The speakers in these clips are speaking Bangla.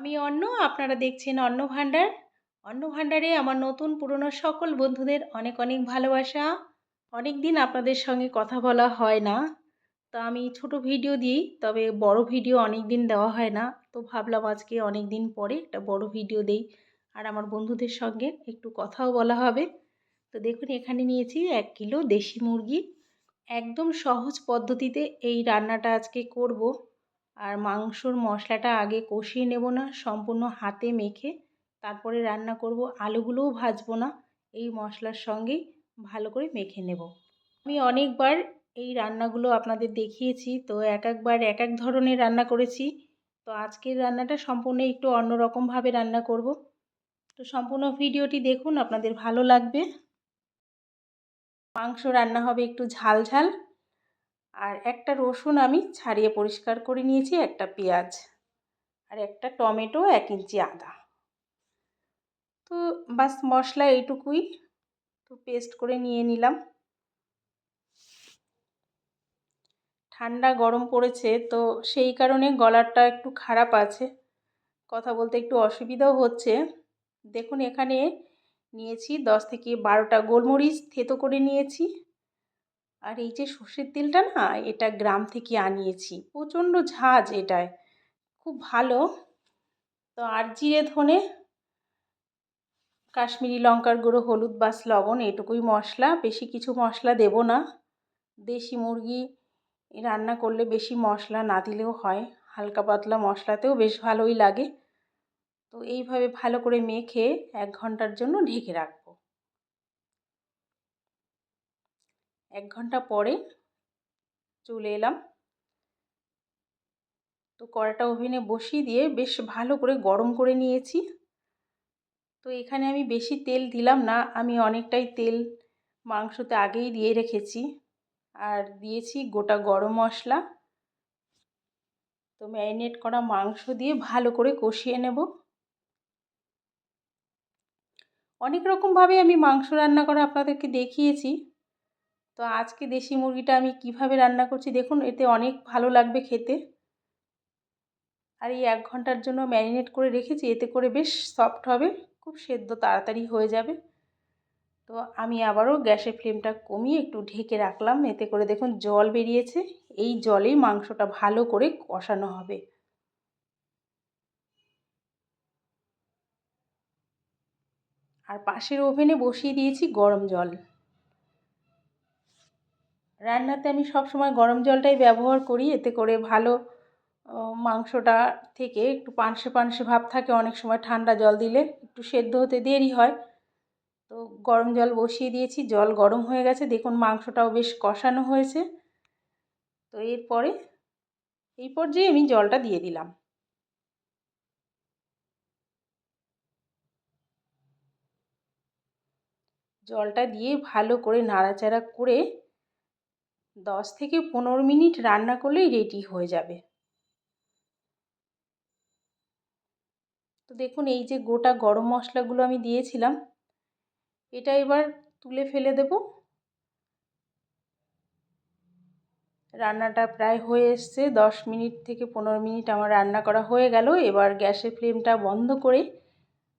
আমি অন্ন আপনারা দেখছেন অন্ন ভাণ্ডার। অন্ন ভাণ্ডারে আমার নতুন পুরনো সকল বন্ধুদের অনেক অনেক ভালোবাসা। অনেক দিন আপনাদের সঙ্গে কথা বলা হয় না। তো আমি ছোট ভিডিও দিই, তবে বড় ভিডিও অনেক দিন দেওয়া হয় না। তো ভাবলাম আজকে অনেক দিন পরে একটা বড় ভিডিও দেই, আর আমার বন্ধুদের সঙ্গে একটু কথাও বলা হবে। তো দেখুন, এখানে নিয়েছি এক কিলো দেশি মুরগি। একদম সহজ পদ্ধতিতে এই রান্নাটা আজকে করব। আর মাংসর মশলাটা আগে কষিয়ে নেব না, সম্পূর্ণ হাতে মেখে তারপরে রান্না করব। আলুগুলোও ভাজবো না, এই মশলার সঙ্গেই ভালো করে মেখে নেব। আমি অনেকবার এই রান্নাগুলো আপনাদের দেখিয়েছি, তো এক একবার এক এক ধরনের রান্না করেছি। তো আজকের রান্নাটা সম্পূর্ণ একটু অন্যরকমভাবে রান্না করব। তো সম্পূর্ণ ভিডিওটি দেখুন, আপনাদের ভালো লাগবে। মাংস রান্না হবে একটু ঝাল ঝাল আর একটা রসুন আমি ছাড়িয়ে পরিষ্কার করে নিয়েছি, একটা পেঁয়াজ আর একটা টমেটো, এক ইঞ্চি আদা। তো বাস মশলা এইটুকুই। তো পেস্ট করে নিয়ে নিলাম। ঠান্ডা গরম পড়েছে, তো সেই কারণে গলারটা একটু খারাপ আছে। কথা বলতে একটু অসুবিধাও হচ্ছে। দেখুন, এখানে নিয়েছি দশ থেকে বারোটা গোলমরিচ থেতো করে নিয়েছি। আর এই যে সর্ষের তেলটা না, এটা গ্রাম থেকে আনিয়েছি। প্রচণ্ড ঝাঁজ এটায়। খুব ভালো। তো আর জিরে ধনে, কাশ্মীরি লঙ্কার গুঁড়ো, হলুদ বাস লবণ, এটুকুই মশলা। বেশি কিছু মশলা দেব না। দেশি মুরগি রান্না করলে বেশি মশলা না দিলেও হয়। হালকা পাতলা মশলাতেও বেশ ভালোই লাগে। তো এইভাবে ভালো করে মেখে এক ঘণ্টার জন্য ঢেকে রাখব এক ঘণ্টা পরে চলে এলাম। তো কড়াটা ওভেনে বসিয়ে দিয়ে বেশ ভালো করে গরম করে নিয়েছি। তো এখানে আমি বেশি তেল দিলাম না, আমি অনেকটাই তেল মাংসতে আগেই দিয়ে রেখেছি। আর দিয়েছি গোটা গরম মশলা। তো ম্যারিনেট করা মাংস দিয়ে ভালো করে কষিয়ে নেব। অনেক রকমভাবে আমি মাংস রান্না করা আপনাদেরকে দেখিয়েছি। তো আজকে দেশি মুরগিটা আমি কীভাবে রান্না করছি দেখুন, এতে অনেক ভালো লাগবে খেতে। আর এই এক ঘণ্টার জন্য ম্যারিনেট করে রেখেছি, এতে করে বেশ সফট হবে, খুব সেদ্ধ তাড়াতাড়ি হয়ে যাবে। তো আমি আবারও গ্যাসের ফ্লেমটা কমিয়ে একটু ঢেকে রাখলাম, এতে করে দেখুন জল বেরিয়েছে, এই জলেই মাংসটা ভালো করে কষানো হবে। আর পাশের ওভেনে বসিয়ে দিয়েছি গরম জল। রান্নাতে আমি সবসময় গরম জলটাই ব্যবহার করি। এতে করে ভালো মাংসটা থেকে একটু পানসে পানসে ভাব থাকে। অনেক সময় ঠান্ডা জল দিলে একটু সেদ্ধ হতে দেরি হয়। তো গরম জল বসিয়ে দিয়েছি। জল গরম হয়ে গেছে। দেখুন মাংসটাও বেশ কষানো হয়েছে। তো এরপরে, এই পর্যায়ে আমি জলটা দিয়ে দিলাম। জলটা দিয়ে ভালো করে নাড়াচাড়া করে দশ থেকে পনেরো মিনিট রান্না করলেই রেডি হয়ে যাবে। তো দেখুন, এই যে গোটা গরম মশলাগুলো আমি দিয়েছিলাম, এটা এবার তুলে ফেলে দেব। রান্নাটা প্রায় হয়ে এসছে, দশ মিনিট থেকে পনেরো মিনিট আমার রান্না করা হয়ে গেল। এবার গ্যাসের ফ্লেমটা বন্ধ করে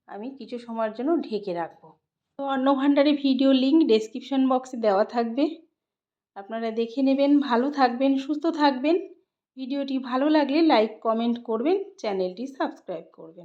আমি কিছু সময়ের জন্য ঢেকে রাখব। তো অন্ন ভাণ্ডারে ভিডিও লিঙ্ক ডেসক্রিপশন বক্সে দেওয়া থাকবে। আপনারা দেখে নেবেন, ভালো থাকবেন, সুস্থ থাকবেন। ভিডিওটি ভালো লাগলে লাইক, কমেন্ট করবেন, চ্যানেলটি সাবস্ক্রাইব করবেন।